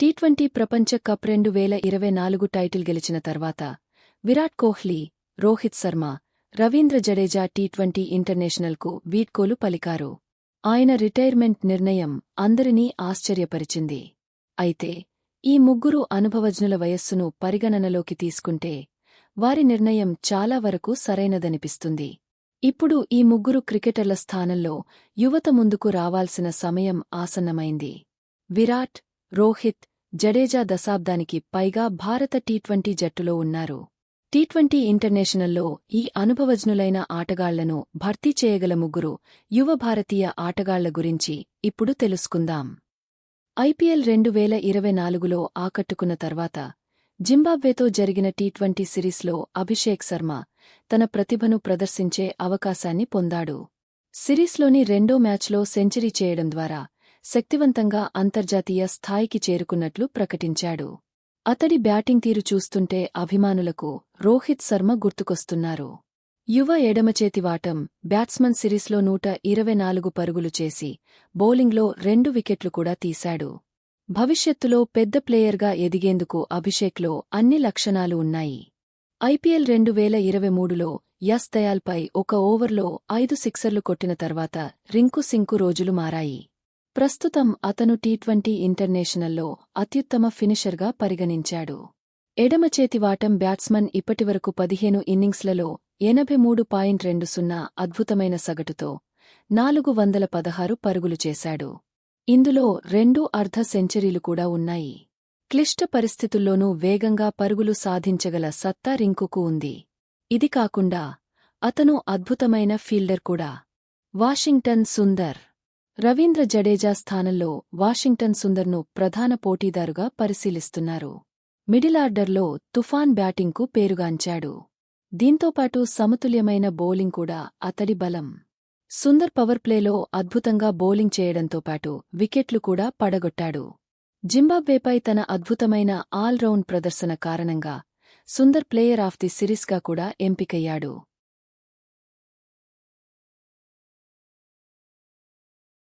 T twenty ప్రపంచ cup రెండు వేల ఇరవై నాలుగు టైటిల్ గెలిచిన తర్వాత విరాట్ కోహ్లీ రోహిత్ శర్మ రవీంద్ర జడేజా టీ ట్వంటీ ఇంటర్నేషనల్కు వీడ్కోలు పలికారు. ఆయన రిటైర్మెంట్ నిర్ణయం అందరినీ ఆశ్చర్యపరిచింది. అయితే ఈ ముగ్గురు అనుభవజ్ఞుల వయస్సును పరిగణనలోకి తీసుకుంటే వారి నిర్ణయం చాలా వరకు సరైనదనిపిస్తుంది. ఇప్పుడు ఈ ముగ్గురు క్రికెటర్ల స్థానంలో యువత ముందుకు రావాల్సిన సమయం ఆసన్నమైంది. విరాట్ రోహిత్ జడేజా దశాబ్దానికి పైగా భారత టీ ట్వంటీ జట్టులో ఉన్నారు. టీ ట్వంటీ ఇంటర్నేషనల్లో ఈ అనుభవజ్ఞులైన ఆటగాళ్ళను భర్తీ చేయగల ముగ్గురు యువ భారతీయ ఆటగాళ్ళ గురించి ఇప్పుడు తెలుసుకుందాం. ఐపీఎల్ రెండు వేల ఇరవై నాలుగులో ఆకట్టుకున్న తర్వాత జింబాబ్వేతో జరిగిన టీ ట్వంటీ సిరీస్లో అభిషేక్ శర్మ తన ప్రతిభను ప్రదర్శించే అవకాశాన్ని పొందాడు. సిరీస్లోని రెండో మ్యాచ్లో సెంచరీ చేయడం ద్వారా శక్తివంతంగా అంతర్జాతీయ స్థాయికి చేరుకున్నట్లు ప్రకటించాడు. అతడి బ్యాటింగ్ తీరు చూస్తుంటే అభిమానులకు రోహిత్ శర్మ గుర్తుకొస్తున్నారు. యువ ఎడమచేతివాటం బ్యాట్స్మన్ సిరీస్లో నూట ఇరవై నాలుగు పరుగులు చేసి బౌలింగ్లో రెండు వికెట్లు కూడా తీశాడు. భవిష్యత్తులో పెద్ద ప్లేయర్గా ఎదిగేందుకు అభిషేక్లో అన్ని లక్షణాలు ఉన్నాయి. ఐపీఎల్ రెండు వేల ఇరవై మూడులో యస్ దయాల్పై ఒక ఓవర్లో ఐదు సిక్సర్లు కొట్టిన తర్వాత రింకు సింకు రోజులు మారాయి. ప్రస్తుతం అతను టీ ట్వంటీ ఇంటర్నేషనల్లో అత్యుత్తమ ఫినిషర్గా పరిగణించాడు. ఎడమచేతివాటం బ్యాట్స్మన్ ఇప్పటివరకు పదిహేను ఇన్నింగ్స్లలో ఎనభై మూడు పాయింట్ రెండు సున్నా అద్భుతమైన సగటుతో నాలుగు వందల పదహారు పరుగులు చేశాడు. ఇందులో రెండు అర్ధ సెంచరీలు కూడా ఉన్నాయి. క్లిష్ట పరిస్థితుల్లోనూ వేగంగా పరుగులు సాధించగల సత్తా రింకుకు ఉంది. ఇది కాకుండా అతను అద్భుతమైన ఫీల్డర్ కూడా. వాషింగ్టన్ సుందర్ రవీంద్ర జడేజా స్థానంలో వాషింగ్టన్ సుందర్ను ప్రధాన పోటీదారుగా పరిశీలిస్తున్నారు. మిడిల్ ఆర్డర్లో తుఫాన్ బ్యాటింగ్కు పేరుగాంచాడు. దీంతోపాటు సమతుల్యమైన బౌలింగ్ కూడా అతడి బలం. సుందర్ పవర్ ప్లేలో అద్భుతంగా బౌలింగ్ చేయడంతో పాటు వికెట్లు కూడా పడగొట్టాడు. జింబాబ్వేపై తన అద్భుతమైన ఆల్రౌండ్ ప్రదర్శన కారణంగా సుందర్ ప్లేయర్ ఆఫ్ ది సిరీస్గా కూడా ఎంపికయ్యాడు.